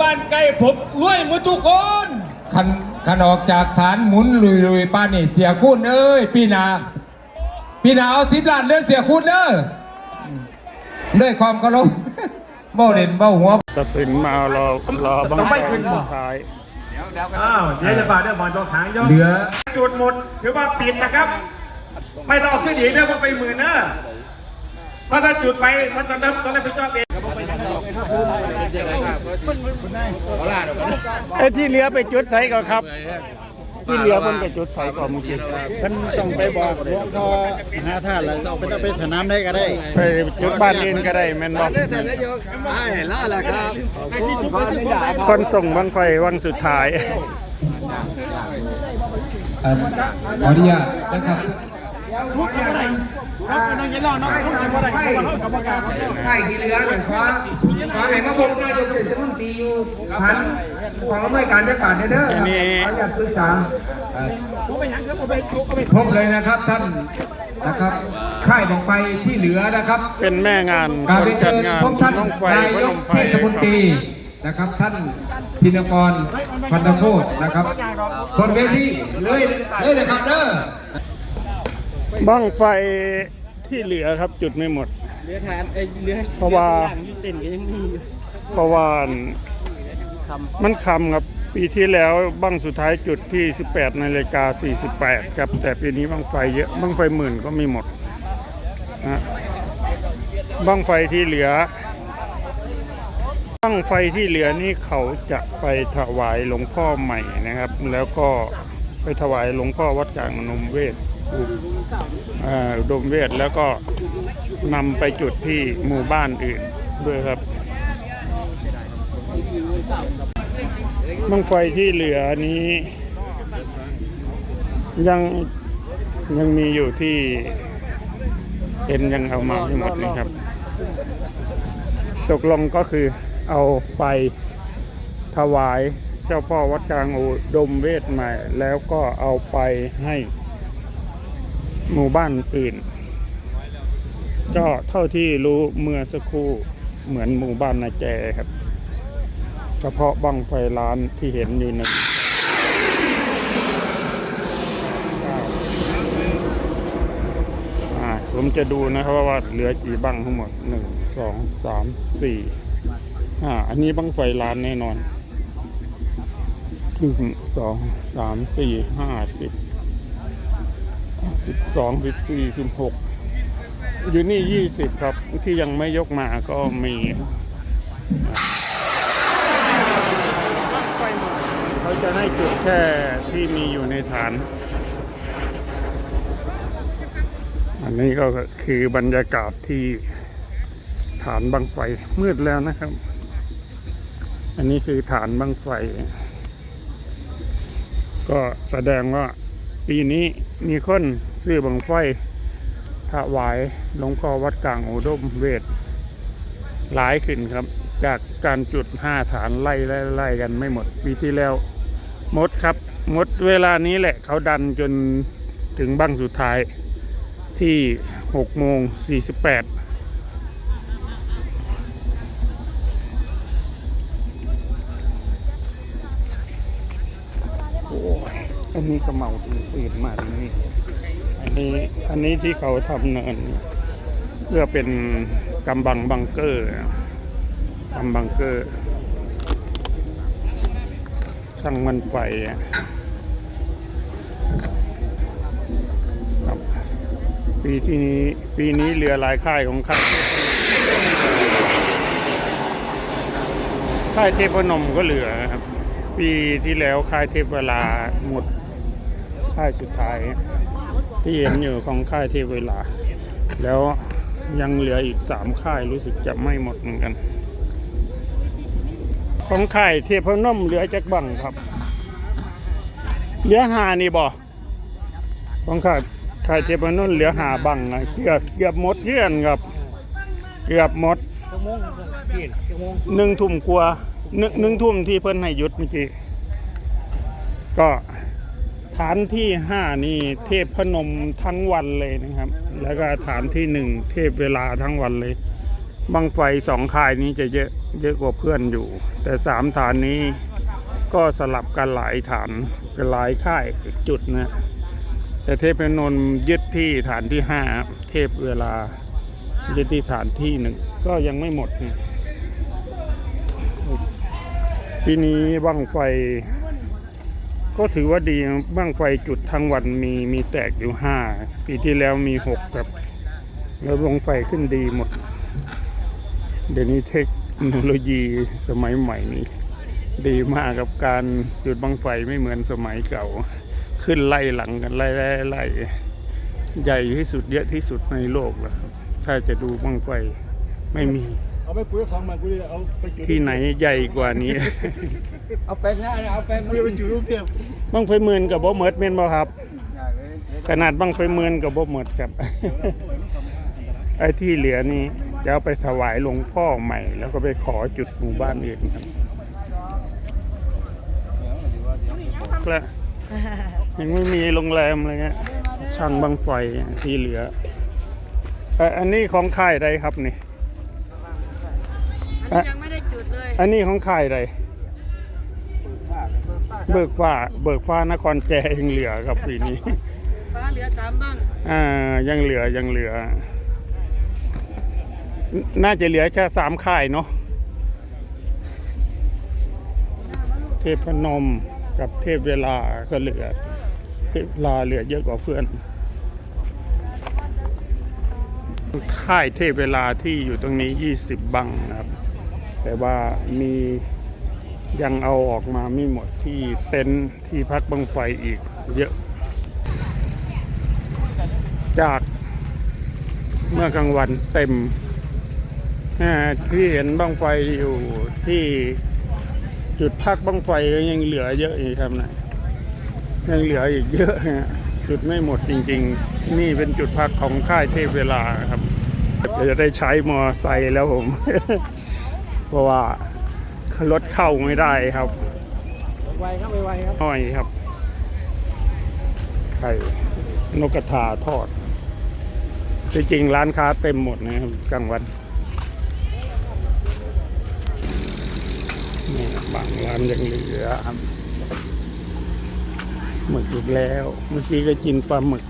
บ้านใกล้ผมรวยหมดทุกคนคันคันออกจากฐานหมุนลุยลุยป้านนี่เสียคุณเอ้ยปีหนาปีหนาเอาสิบล้านเด้อเสียคุณเด้อด้วยความเคารพเบ้าเด่นเบ้าหัวตัดสินมารอรอบังไฟสุดท้ายอ้าวเดี๋ยวจะฝากเรื่องบอลตัวหางย่อเหลือจุดหมดถือว่าปิดนะครับ ไม่ต้องเอาขึ้นอีกเรื่องไปหมื่นเนอะเพราะถ้าจุดไปมันจะต้องต้องรับผิดชอบเอง ไอ้ที่เหลือไปจุดใส่ก่อนครับ ที่เหลือมันไปจุดใส่ก่อนเมื่อกี้ท่านต้องไปบอกหลวงพ่อหาท่านแล้วไปต้องไปสนามได้ก็ได้ไปจุดบ้านเรียนก็ได้แม่นบอกคนส่งบังไฟวันสุดท้ายเอ่อขออนุญาตนะครับ ไผ่ที่เหลือหน่อยขอขอให้มาพบนายกเทศมนตรีอยู่พันของอำนวยการจัดการเด้ออันนี้ขออยากปรึกษาพบเลยนะครับท่านนะครับค่ายบังไฟที่เหลือนะครับ เป็นแม่งานกราบคนเรียนจัเชิดญงานพบท่านน้องไฟนาพยนกมไฟเทศมนตรีนะครับท่านพินกรพันธโคตนะครับบนเวทีเลยเลยนะครับเด้อบังไฟ ที่เหลือครับจุดไม่หมด เรือทานไอ้เรือเพราะว่าเต้นก็ยังมีอยู่เพราะว่ามันคำครับปีที่แล้วบังสุดท้ายจุดที่ 18นาฬิกา48ครับ แต่ปีนี้บังไฟเยอะบังไฟหมื่นก็มีหมดนะบังไฟที่เหลือบังไฟที่เหลือนี่เขาจะไปถวายหลวงพ่อใหม่นะครับ แล้วก็ไปถวายหลวงพ่อวัดกลางนมเวท อุดมเวทแล้วก็นำไปจุดที่หมู่บ้านอื่นด้วยครับบังไฟที่เหลือนี้ ยังยังมีอยู่ที่เอ็นยังเอามาไม่หมดนะครับ ตกลงก็คือเอาไปถวายเจ้าพ่อวัดกลางอุดมเวทใหม่ แล้วก็เอาไปให้ หมู่บ้านอื่น ก็เท่าที่รู้เมื่อสักครู่เหมือนหมู่บ้านนาแจครับเฉพาะบังไฟล้านที่เห็นอยู่นะอ่าผมจะดูนะครับว่าเหลือกี่บังทั้งหมดหนึ่งสองสามสี่อ่าอันนี้บังไฟล้านแน่นอนหนึ่งสองสามสี่ห้าสิบ สิบสองสิบสี่สิบหกอยู่นี่ยี่สิบครับ ที่ยังไม่ยกมาก็มีเขาจะให้จุดแค่ที่มีอยู่ในฐาน อันนี้ก็คือบรรยากาศที่ฐานบังไฟมืดแล้วนะครับ อันนี้คือฐานบังไฟ ก็แสดงว่าปีนี้มีคน ซื้อบังไฟถวายหลวงพ่อวัดกลางอุดมเวทหลายขึ้นครับ จากการจุดห้าฐานไล่ไล่ไล่กันไม่หมดปีที่แล้วหมดครับหมดเวลานี้แหละเขาดันจนถึงบั้งสุดท้ายที่6โมง48โอ้ยอันนี้ก็เมาตื่นมาตรงนี้ อันนี้อันนี้ที่เขาทำเนิน เพื่อเป็นกำบังบังเกอร์ทำบังเกอร์ช่างมันไฟอะครับปีที่นี้ปีนี้เหลือลายค่ายของค่าค่ายเทพนมก็เหลือครับ ปีที่แล้วค่ายเทพเวลาหมดค่ายสุดท้าย ที่เห็นอยู่ของค่ายเทเวลา แล้วยังเหลืออีกสามค่ายรู้สึกจะไม่หมดเหมือนกัน ของค่ายเทพนมเหลือจักบังครับ เหลือหานี่บ่ของค่ายค่ายเทพนมเหลือหาบังนะเกือบเกือบหมดเยื่อนครับ เกือบหมดหนึ่งทุ่มกว่าหนึ่งหนึ่งทุ่มที่เพิ่นให้หยุดเมื่อกี้ก็ ฐานที่ห้านี่เทพพนมทั้งวันเลยนะครับ แล้วก็ฐานที่หนึ่งเทพเวลาทั้งวันเลยบังไฟสองค่ายนี้จะเยอะเยอะกว่าเพื่อนอยู่ แต่สามฐานนี้ก็สลับกันหลายฐานกันหลายค่ายจุดนะแต่เทพนนท์ยึดที่ฐานที่ห้าเทพเวลายึดที่ฐานที่หนึ่งก็ยังไม่หมดนะปีนี้บังไฟ ก็ถือว่าดีนะบังไฟจุดทั้งวันมีมีแตกอยู่ห้าปีที่แล้วมีหกครับ แล้วบังไฟขึ้นดีหมด เดี๋ยวนี้เทคโนโลยีสมัยใหม่นี้ดีมากกับการจุดบังไฟไม่เหมือนสมัยเก่า ขึ้นไล่หลังกันไล่ไล่ไล่ใหญ่ที่สุดเยอะที่สุดในโลกแล้วครับ ถ้าจะดูบังไฟไม่มี เอาไปปุ๋ยของมันกูดิเอาไปจุดที่ไหนใหญ่กว่านี้ เอาไปนะเอาไปกูจะไปจุดลูกเทียบบังไฟหมื่นกับบ่เหมิดเมนบ่ครับ ขนาดบังไฟหมื่นกับบ่เหมิดครับ ไอ้ที่เหลือนี่จะเอาไปถวายหลวงพ่อใหม่ แล้วก็ไปขอจุดหมู่บ้านอื่นครับแล้วยังไม่มีโรงแรมอะไรเงี้ยช่างบังไฟที่เหลือเอ่ออันนี้ของค่ายใดครับนี่ อันนี้ยังไม่ได้จุดเลยอันนี้ของค่ายใดเบิกฟ้า เบิกฟ้านครแจยังเหลือครับปีนี้ ฟ้าเหลือสามบ้างอ่า ยังเหลือยังเหลือ น่าจะเหลือแค่สามค่ายเนาะเทพพนมกับเทพเวลาก็เหลือ เทพเวลาเหลือเยอะกว่าเพื่อน ค่ายเทพเวลาที่อยู่ตรงนี้ 20 บังนะครับ แต่ว่ามียังเอาออกมาไม่หมดที่เต็นท์ที่พักบังไฟอีกเยอะ จากเมื่อกลางวันเต็มที่เห็นบังไฟอยู่ที่จุดพักบังไฟก็ยังเหลือเยอะอีกครับนะยังเหลืออีกเยอะฮะจุดไม่หมดจริง ๆ นี่เป็นจุดพักของค่ายเทพเวลาครับจะได้ใช้มอไซค์แล้วผม เพราะว่ารถเข้าไม่ได้ครับไวครับไวครับห้อยครับไข่นกกระทาทอดที่จริงร้านค้าเต็มหมดนะครับกลางวันนี่บางร้านยังเหลือครับหมึกอีกแล้ว เมื่อกี้ก็กินปลาหมึก